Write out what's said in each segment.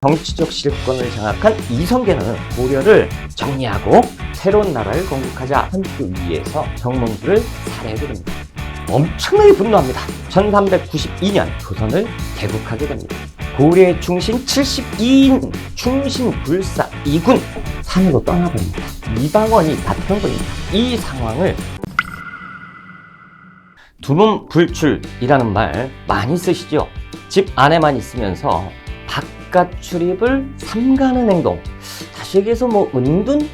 정치적 실권을 장악한 이성계는 고려를 정리하고 새로운 나라를 건국하자 선그 위에서 정몽주를 살해하게 됩니다. 엄청나게 분노합니다. 1392년 조선을 개국하게 됩니다. 고려의 충신 72인 충신 불사 이군 산으로 떠나버립니다. 이방원이 겁니다. 이 상황을 두문 불출이라는 말 많이 쓰시죠? 집 안에만 있으면서 바깥 출입을 삼가는 행동. 다시 얘기해서 뭐 은둔,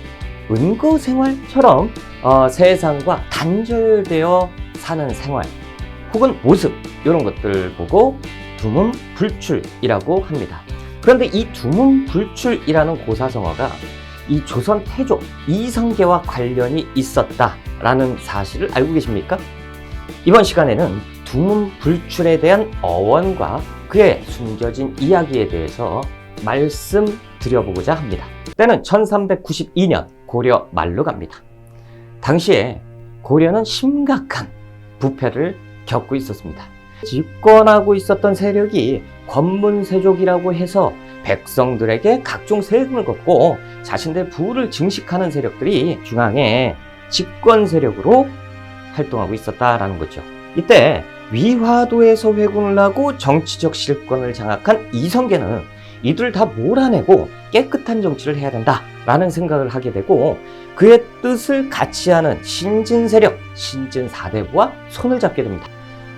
은거 생활처럼 어, 세상과 단절되어 사는 생활 혹은 모습 이런 것들 보고 두문 불출이라고 합니다. 그런데 이 두문 불출이라는 고사성어가 이 조선 태조 이성계와 관련이 있었다라는 사실을 알고 계십니까? 이번 시간에는 두문 불출에 대한 어원과 그의 숨겨진 이야기에 대해서 말씀드려보고자 합니다. 때는 1392년 고려 말로 갑니다. 당시에 고려는 심각한 부패를 겪고 있었습니다. 집권하고 있었던 세력이 권문세족이라고 해서 백성들에게 각종 세금을 걷고 자신들의 부를 증식하는 세력들이 중앙에 집권 세력으로 활동하고 있었다라는 거죠. 이때 위화도에서 회군을 하고 정치적 실권을 장악한 이성계는 이들 다 몰아내고 깨끗한 정치를 해야 된다라는 생각을 하게 되고 그의 뜻을 같이 하는 신진 세력, 신진 사대부와 손을 잡게 됩니다.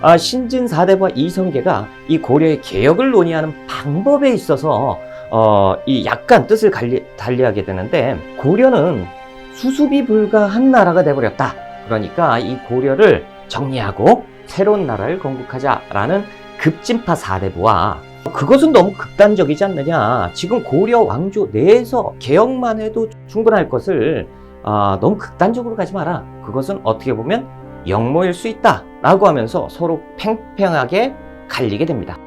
아, 신진 사대부와 이성계가 이 고려의 개혁을 논의하는 방법에 있어서 어, 이 약간 뜻을 갈리, 달리하게 되는데 고려는 수습이 불가한 나라가 돼버렸다. 그러니까 이 고려를 정리하고 새로운 나라를 건국하자라는 급진파 사대부와 그것은 너무 극단적이지 않느냐. 지금 고려 왕조 내에서 개혁만 해도 충분할 것을 아, 너무 극단적으로 가지 마라. 그것은 어떻게 보면 역모일 수 있다. 라고 하면서 서로 팽팽하게 갈리게 됩니다.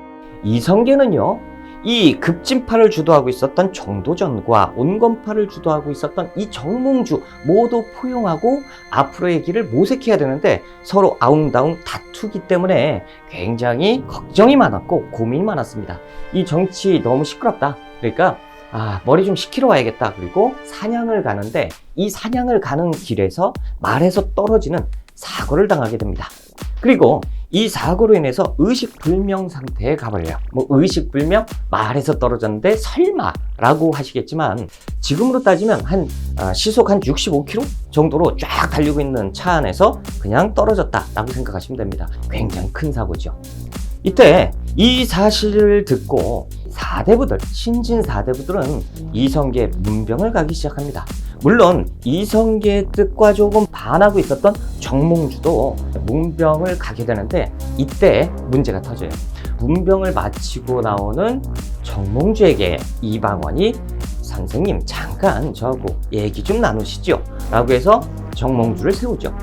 이성계는요, 이 급진파를 주도하고 있었던 정도전과 온건파를 주도하고 있었던 이 정몽주 모두 포용하고 앞으로의 길을 모색해야 되는데 서로 아웅다웅 다투기 때문에 굉장히 걱정이 많았고 고민이 많았습니다. 이 정치 너무 시끄럽다. 그러니까 아, 머리 좀 식히러 와야겠다. 그리고 사냥을 가는데 이 사냥을 가는 길에서 말에서 떨어지는 사고를 당하게 됩니다. 그리고 이 사고로 인해서 의식불명 상태에 가버려요. 뭐 의식불명? 말에서 떨어졌는데 설마라고 하시겠지만 지금으로 따지면 한 아, 시속 한 65km 정도로 쫙 달리고 있는 차 안에서 그냥 떨어졌다라고 생각하시면 됩니다. 굉장히 큰 사고죠. 이때 이 사실을 듣고 사대부들, 신진 사대부들은 이성계 문병을 가기 시작합니다. 물론 이성계의 뜻과 조금 반하고 있었던 정몽주도 문병을 가게 되는데 이때 문제가 터져요. 문병을 마치고 나오는 정몽주에게 이방원이 선생님 잠깐 저하고 얘기 좀 나누시죠 라고 해서 정몽주를 세우죠.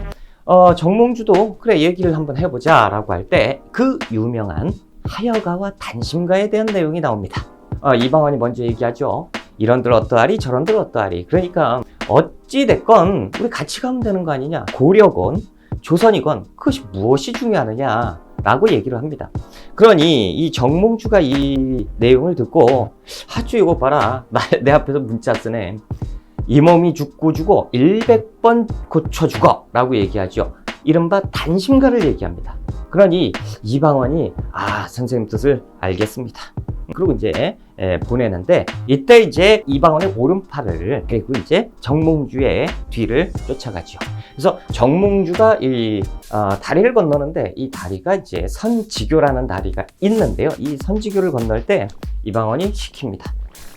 어, 정몽주도 그래 얘기를 한번 해보자 라고 할 때 그 유명한 하여가와 단심가에 대한 내용이 나옵니다. 어, 이방원이 먼저 얘기하죠. 이런들 어떠하리 저런들 어떠하리. 그러니까 어찌됐건 우리 같이 가면 되는 거 아니냐. 고려건 조선이건 그것이 무엇이 중요하느냐 라고 얘기를 합니다. 그러니 이 정몽주가 이 내용을 듣고 하주 이거 봐라. 나, 내 앞에서 문자 쓰네 이 몸이 죽고 죽어 100번 고쳐 죽어 라고 얘기하죠 이른바 단심가를 얘기합니다 그러니 이방원이 아 선생님 뜻을 알겠습니다 그리고 이제 에, 보내는데 이때 이제 이방원의 오른팔을 그리고 이제 정몽주의 뒤를 쫓아가죠. 그래서 정몽주가 이 어, 다리를 건너는데 이 다리가 이제 선지교라는 다리가 있는데요. 이 선지교를 건널 때 이방원이 시킵니다.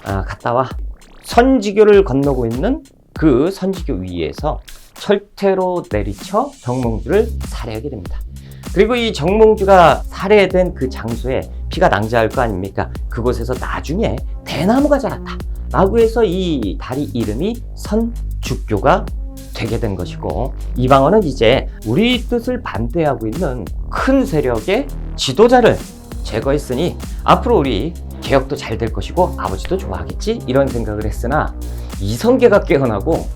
아, 갔다 와. 선지교를 건너고 있는 그 선지교 위에서 철퇴로 내리쳐 정몽주를 살해하게 됩니다. 그리고 이 정몽주가 살해된 그 장소에 피가 낭자할 거 아닙니까? 그곳에서 나중에 대나무가 자랐다. 라고 해서 이 다리 이름이 선주교가 되게 된 것이고 이방원은 이제 우리 뜻을 반대하고 있는 큰 세력의 지도자를 제거했으니 앞으로 우리 개혁도 잘 될 것이고 아버지도 좋아하겠지 이런 생각을 했으나 이성계가 깨어나고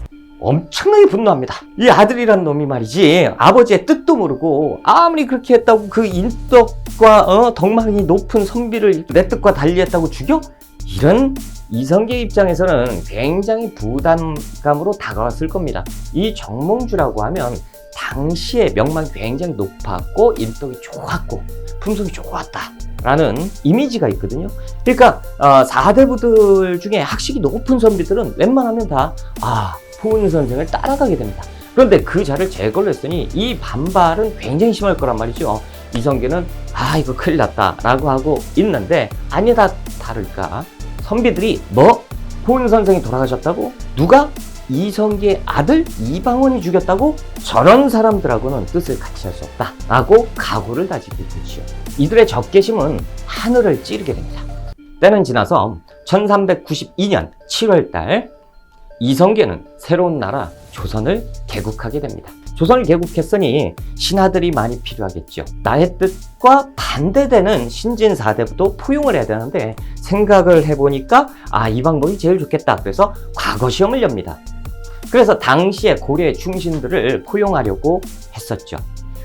엄청나게 분노합니다. 이 아들이란 놈이 말이지 아버지의 뜻도 모르고 아무리 그렇게 했다고 그 인덕과 어, 덕망이 높은 선비를 내 뜻과 달리했다고 죽여? 이런 이성계 입장에서는 굉장히 부담감으로 다가왔을 겁니다. 이 정몽주라고 하면 당시의 명망이 굉장히 높았고 인덕이 좋았고 품성이 좋았다. 라는 이미지가 있거든요. 그러니까 어, 4대부들 중에 학식이 높은 선비들은 웬만하면 다 아, 포은 선생을 따라가게 됩니다. 그런데 그 자를 제거를 했으니 이 반발은 굉장히 심할 거란 말이죠. 이성계는 아 이거 큰일 났다 라고 하고 있는데 아니다 다를까 선비들이 뭐 포은 선생이 돌아가셨다고 누가 이성계의 아들 이방원이 죽였다고 저런 사람들하고는 뜻을 같이 할 수 없다 라고 각오를 다지게 되지요 이들의 적개심은 하늘을 찌르게 됩니다 때는 지나서 1392년 7월달 이성계는 새로운 나라 조선을 개국하게 됩니다. 조선을 개국했으니 신하들이 많이 필요하겠죠. 나의 뜻과 반대되는 신진사대부도 포용을 해야 되는데 생각을 해보니까 아 이 방법이 제일 좋겠다. 그래서 과거 시험을 엽니다. 그래서 당시의 고려의 충신들을 포용하려고 했었죠.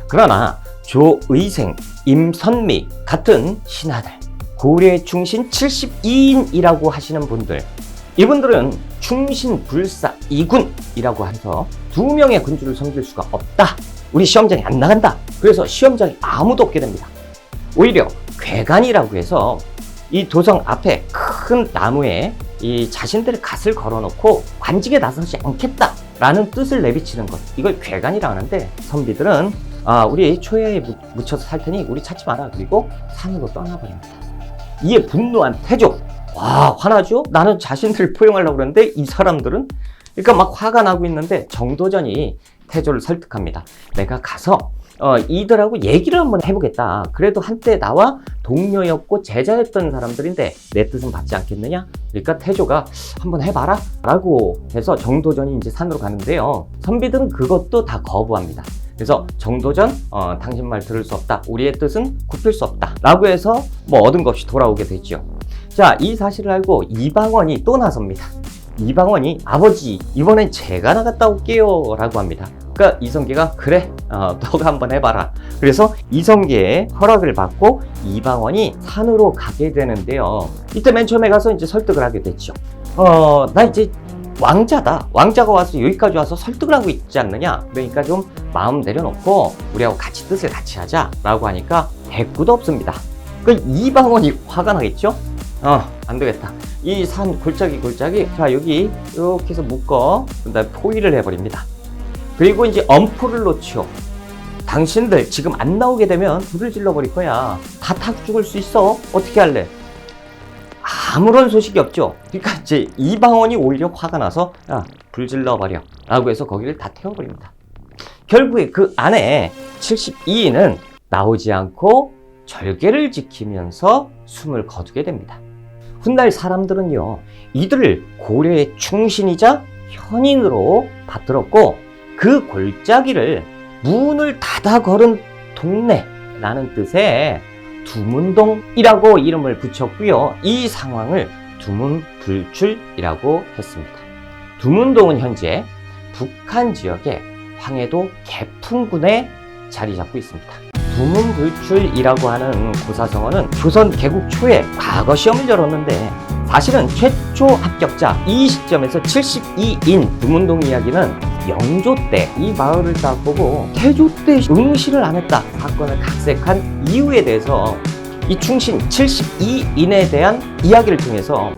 그러나 조의생, 임선미 같은 신하들, 고려의 충신 72인이라고 하시는 분들 이분들은 충신 불사 이군이라고 해서 두 명의 군주를 섬길 수가 없다. 우리 시험장에 안 나간다. 그래서 시험장에 아무도 없게 됩니다. 오히려 괴간이라고 해서 이 도성 앞에 큰 나무에 이 자신들의 갓을 걸어놓고 관직에 나서지 않겠다 라는 뜻을 내비치는 것. 이걸 괴간이라고 하는데 선비들은 아, 우리 초야에 묻- 묻혀서 살 테니 우리 찾지 마라. 그리고 산으로 떠나버립니다. 이에 분노한 태조. 와, 화나죠? 나는 자신들을 포용하려고 그러는데 이 사람들은 그러니까 막 화가 나고 있는데 정도전이 태조를 설득합니다. 내가 가서 어, 이들하고 얘기를 한번 해보겠다. 그래도 한때 나와 동료였고 제자였던 사람들인데 내 뜻은 받지 않겠느냐? 그러니까 태조가 한번 해봐라. 라고 해서 정도전이 이제 산으로 가는데요. 선비들은 그것도 다 거부합니다. 그래서 정도전, 어, 당신 말 들을 수 없다. 우리의 뜻은 굽힐 수 없다. 라고 해서 뭐 얻은 것 없이 돌아오게 되죠. 자, 이 사실을 알고 이방원이 또 나섭니다. 이방원이 아버지, 이번엔 제가 나갔다 올게요. 라고 합니다. 그러니까 이성계가 그래, 어, 너가 한번 해봐라. 그래서 이성계의 허락을 받고 이방원이 산으로 가게 되는데요. 이때 맨 처음에 가서 이제 설득을 하게 됐죠. 어, 나 이제 왕자다. 왕자가 와서 여기까지 와서 설득을 하고 있지 않느냐. 그러니까 좀 마음 내려놓고 우리하고 같이 뜻을 같이 하자 라고 하니까 대꾸도 없습니다. 그 이방원이 화가 나겠죠? 어, 안 되겠다. 이 산 골짜기 골짜기 자 여기 이렇게 해서 묶어 그다음에 포위를 해버립니다. 그리고 이제 엄포를 놓죠. 당신들 지금 안 나오게 되면 불을 질러버릴 거야. 다 타고 죽을 수 있어. 어떻게 할래? 아무런 소식이 없죠. 그러니까 이제 이방원이 오히려 화가 나서 야, 불 질러버려. 라고 해서 거기를 다 태워버립니다. 결국에 그 안에 72인은 나오지 않고 절개를 지키면서 숨을 거두게 됩니다. 훗날 사람들은요, 이들을 고려의 충신이자 현인으로 받들었고, 그 골짜기를 문을 닫아 걸은 동네라는 뜻의 두문동이라고 이름을 붙였고요. 이 상황을 두문불출이라고 했습니다. 두문동은 현재 북한 지역의 황해도 개풍군에 자리 잡고 있습니다. 두문불출이라고 하는 고사성어는 조선 개국 초에 과거 시험을 열었는데 사실은 최초 합격자 이 시점에서 72인 두문동 이야기는 영조 때 이 마을을 딱 보고 태조 때 응시를 안 했다. 사건을 각색한 이유에 대해서 이 충신 72인에 대한 이야기를 통해서